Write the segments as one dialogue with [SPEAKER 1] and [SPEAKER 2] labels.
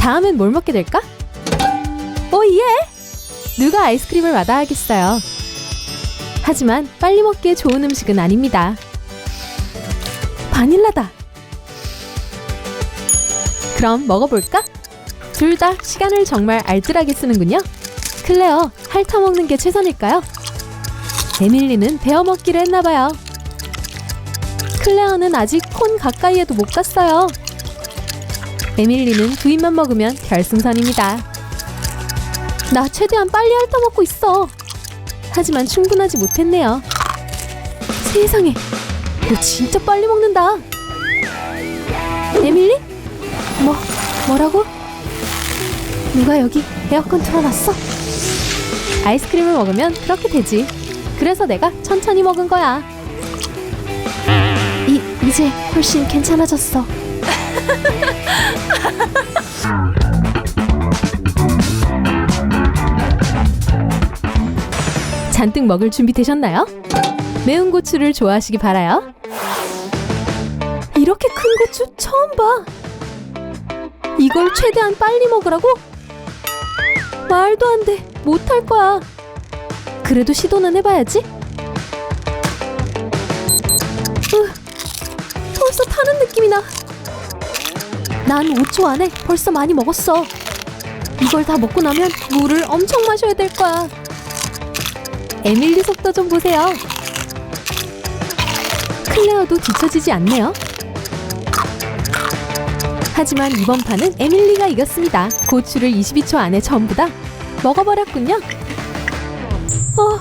[SPEAKER 1] 다음엔 뭘 먹게 될까? 오 예! 누가 아이스크림을 마다하겠어요. 하지만 빨리 먹기에 좋은 음식은 아닙니다. 바닐라다. 그럼 먹어볼까? 둘 다 시간을 정말 알뜰하게 쓰는군요. 클레어, 핥아먹는 게 최선일까요? 에밀리는 베어먹기를 했나봐요. 클레어는 아직 콘 가까이에도 못 갔어요. 에밀리는 두 입만 먹으면 결승선입니다. 나 최대한 빨리 핥아먹고 있어. 하지만 충분하지 못했네요. 세상에, 너 진짜 빨리 먹는다. 에밀리? 뭐, 뭐라고? 누가 여기 에어컨 틀어놨어? 아이스크림을 먹으면 그렇게 되지. 그래서 내가 천천히 먹은 거야. 이, 이제 훨씬 괜찮아졌어. 잔뜩 먹을 준비 되셨나요? 매운 고추를 좋아하시기 바라요. 이렇게 큰 고추 처음 봐. 이걸 최대한 빨리 먹으라고? 말도 안 돼. 못할 거야. 그래도 시도는 해봐야지. 으, 벌써 타는 느낌이 나. 난 5초 안에 벌써 많이 먹었어. 이걸 다 먹고 나면 물을 엄청 마셔야 될 거야. 에밀리 속도 좀 보세요. 클레어도 뒤처지지 않네요. 하지만 이번 판은 에밀리가 이겼습니다. 고추를 22초 안에 전부 다 먹어버렸군요. 어,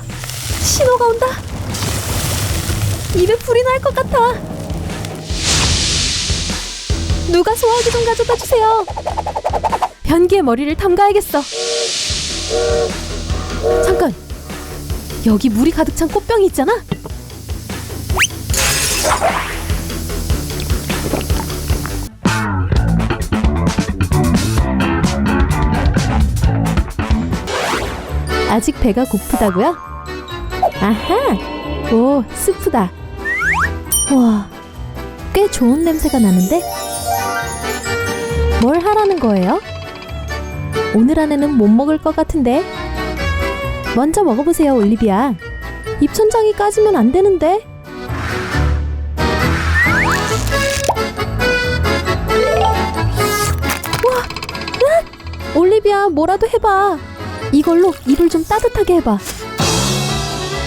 [SPEAKER 1] 신호가 온다. 입에 불이 날 것 같아. 누가 소화기 좀 가져다 주세요. 변기에 머리를 담가야겠어. 잠깐. 여기 물이 가득 찬 꽃병이 있잖아. 아직 배가 고프다고요? 아하! 오, 스프다. 와, 꽤 좋은 냄새가 나는데? 뭘 하라는 거예요? 오늘 안에는 못 먹을 것 같은데? 먼저 먹어보세요, 올리비아. 입천장이 까지면 안 되는데? 와, 으악! 올리비아, 뭐라도 해봐. 이걸로 입을 좀 따뜻하게 해봐.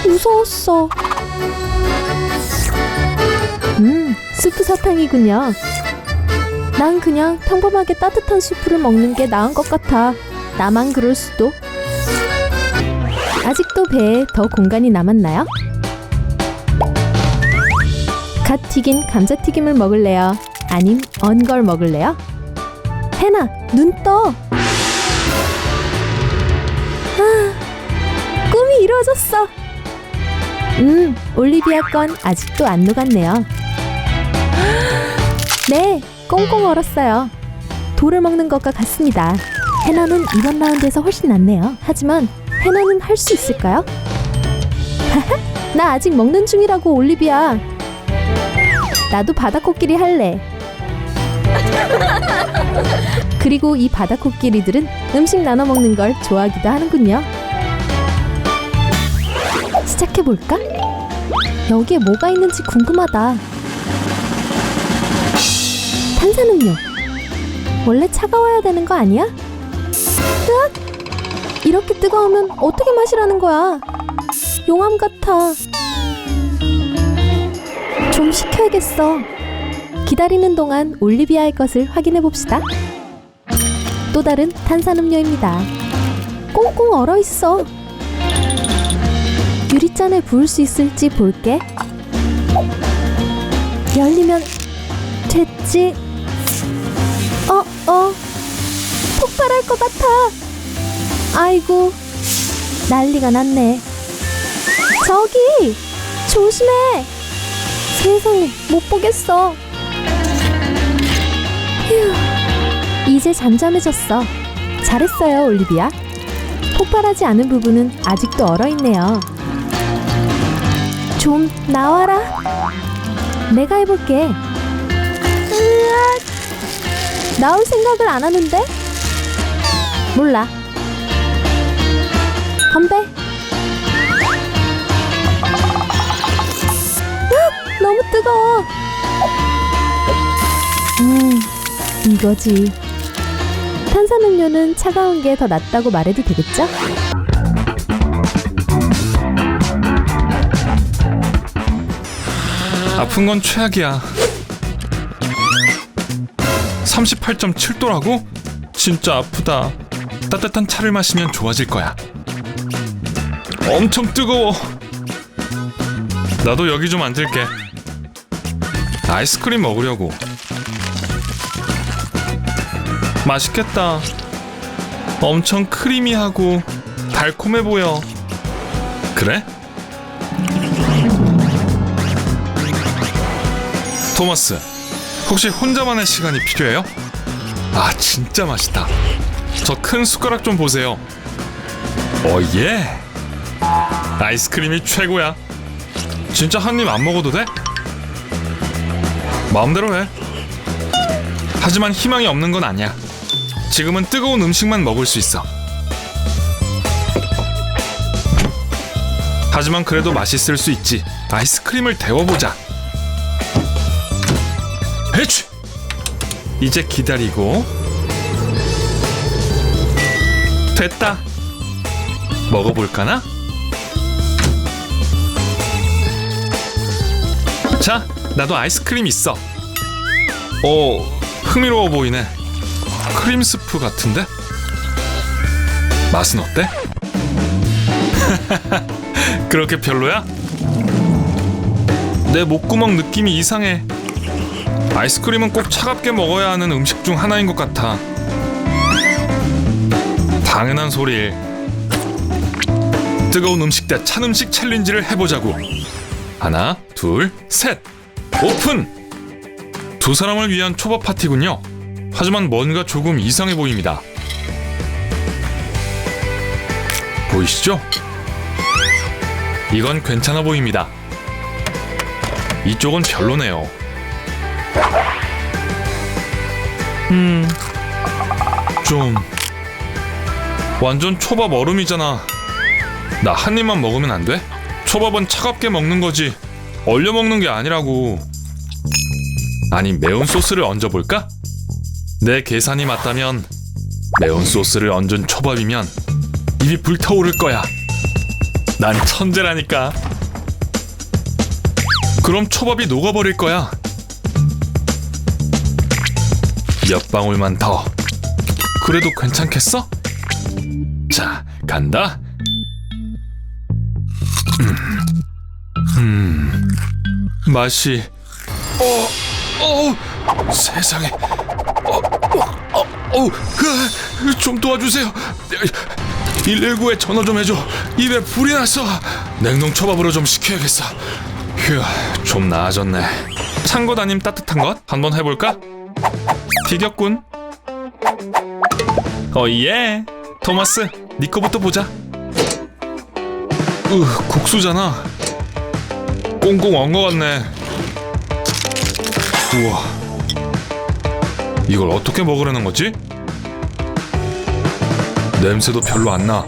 [SPEAKER 1] 무서웠어. 음, 스프 사탕이군요. 난 그냥 평범하게 따뜻한 수프를 먹는 게 나은 것 같아. 나만 그럴 수도. 아직도 배에 더 공간이 남았나요? 갓 튀긴 감자튀김을 먹을래요? 아님 언걸 먹을래요? 해나, 눈 떠! 아, 꿈이 이루어졌어! 음, 올리비아 건 아직도 안 녹았네요. 네, 꽁꽁 얼었어요. 돌을 먹는 것과 같습니다. 해나는 이번 라운드에서 훨씬 낫네요. 하지만 해나는 할 수 있을까요? 나 아직 먹는 중이라고 올리비아. 나도 바다코끼리 할래. 그리고 이 바다코끼리들은 음식 나눠 먹는 걸 좋아하기도 하는군요. 시작해 볼까? 여기에 뭐가 있는지 궁금하다. 탄산음료. 원래 차가워야 되는 거 아니야? 으악! 이렇게 뜨거우면 어떻게 마시라는 거야? 용암 같아. 좀 식혀야겠어. 기다리는 동안 올리비아의 것을 확인해 봅시다. 또 다른 탄산음료입니다. 꽁꽁 얼어 있어. 유리잔에 부을 수 있을지 볼게. 열리면 됐지. 어, 어. 폭발할 것 같아. 아이고, 난리가 났네. 저기! 조심해! 세상에, 못 보겠어. 휴, 이제 잠잠해졌어. 잘했어요, 올리비아. 폭발하지 않은 부분은 아직도 얼어있네요. 좀 나와라. 내가 해볼게. 나올 생각을 안 하는데? 몰라. 건배. 너무 뜨거워. 음, 이거지. 탄산음료는 차가운 게 더 낫다고 말해도 되겠죠?
[SPEAKER 2] 아픈 건 최악이야. 38.7도라고? 진짜 아프다. 따뜻한 차를 마시면 좋아질 거야. 엄청 뜨거워. 나도 여기 좀 앉을게. 아이스크림 먹으려고. 맛있겠다. 엄청 크리미하고 달콤해 보여. 그래? 토마스, 혹시 혼자만의 시간이 필요해요? 아, 진짜 맛있다. 저 큰 숟가락 좀 보세요. 어, 예. 아이스크림이 최고야. 진짜 한 입 안 먹어도 돼? 마음대로 해. 하지만 희망이 없는 건 아니야. 지금은 뜨거운 음식만 먹을 수 있어. 하지만 그래도 맛있을 수 있지. 아이스크림을 데워보자. 해치! 이제 기다리고 됐다 먹어볼까나? 자 나도 아이스크림 있어 오 흥미로워 보이네 크림 스프 같은데? 맛은 어때? 그렇게 별로야? 내 목구멍 느낌이 이상해 아이스크림은 꼭 차갑게 먹어야 하는 음식 중 하나인 것 같아. 당연한 소리. 뜨거운 음식 대 찬 음식 챌린지를 해보자고. 하나, 둘, 셋. 오픈. 두 사람을 위한 초밥 파티군요. 하지만 뭔가 조금 이상해 보입니다. 보이시죠? 이건 괜찮아 보입니다. 이쪽은 별로네요. 음, 좀 완전 초밥 얼음이잖아. 나 한 입만 먹으면 안 돼? 초밥은 차갑게 먹는 거지. 얼려 먹는 게 아니라고. 아니 매운 소스를 얹어 볼까? 내 계산이 맞다면 매운 소스를 얹은 초밥이면 입이 불타오를 거야. 난 천재라니까. 그럼 초밥이 녹아버릴 거야. 몇 방울만 더. 그래도 괜찮겠어? 자, 간다. 음, 음, 맛이. 어, 어, 세상에. 어, 어, 어, 어, 으, 좀 도와주세요. 119에 전화 좀 해줘. 입에 불이 났어. 냉동 초밥으로 좀 시켜야겠어. 휴, 좀 나아졌네. 찬것 아님 따뜻한 것? 한번 해볼까? 비겼군. 어 예. 토마스, 네 거부터 보자. 으, 국수잖아. 꽁꽁 언것 같네. 우와. 이걸 어떻게 먹으려는 거지? 냄새도 별로 안 나.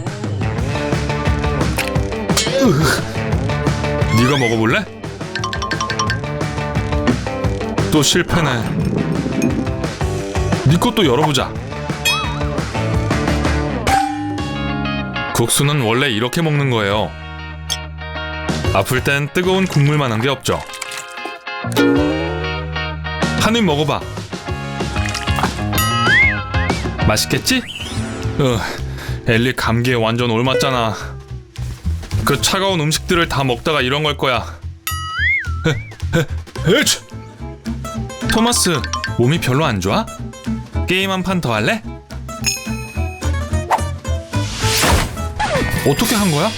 [SPEAKER 2] 으, 네가 먹어볼래? 또 실패네. 네 것도 열어보자. 국수는 원래 이렇게 먹는 거예요. 아플 땐 뜨거운 국물만 한 게 없죠. 한 입 먹어봐. 맛있겠지? 어, 엘리 감기에 완전 옮았잖아. 그 차가운 음식들을 다 먹다가 이런 걸 거야. 에치! 토마스, 몸이 별로 안 좋아? 게임 한 판 더 할래? 어떻게 한 거야?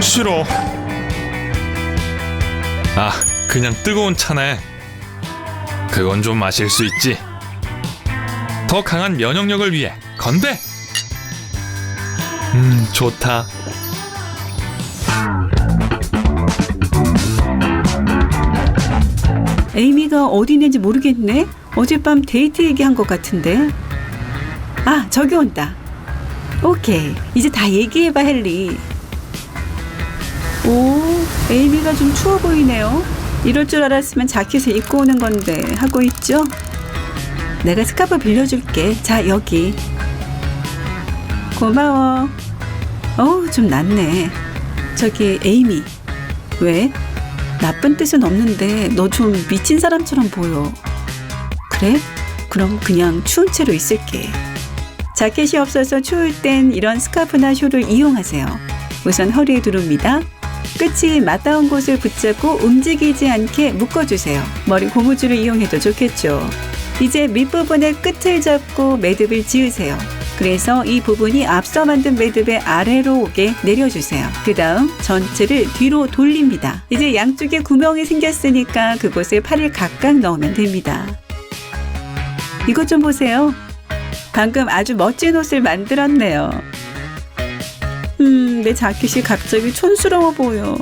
[SPEAKER 2] 싫어. 아, 그냥 뜨거운 차네. 그건 좀 마실 수 있지. 더 강한 면역력을 위해 건배. 음, 좋다.
[SPEAKER 3] 에이미가 어디 있는지 모르겠네. 어젯밤 데이트 얘기한 것 같은데. 아, 저기 온다. 오케이. 이제 다 얘기해봐, 헨리. 오, 에이미가 좀 추워 보이네요. 이럴 줄 알았으면 자켓을 입고 오는 건데 하고 있죠? 내가 스카프 빌려줄게. 자, 여기. 고마워. 어우, 좀 낫네. 저기, 에이미. 왜? 나쁜 뜻은 없는데 너 좀 미친 사람처럼 보여. 그래? 그럼 그냥 추운 채로 있을게. 자켓이 없어서 추울 땐 이런 스카프나 쇼를 이용하세요. 우선 허리에 두릅니다. 끝이 맞닿은 곳을 붙잡고 움직이지 않게 묶어주세요. 머리 고무줄을 이용해도 좋겠죠. 이제 밑부분의 끝을 잡고 매듭을 지으세요. 그래서 이 부분이 앞서 만든 매듭의 아래로 오게 내려주세요. 그 다음 전체를 뒤로 돌립니다. 이제 양쪽에 구멍이 생겼으니까 그곳에 팔을 각각 넣으면 됩니다. 이것 좀 보세요. 방금 아주 멋진 옷을 만들었네요. 음, 내 자켓이 갑자기 촌스러워 보여.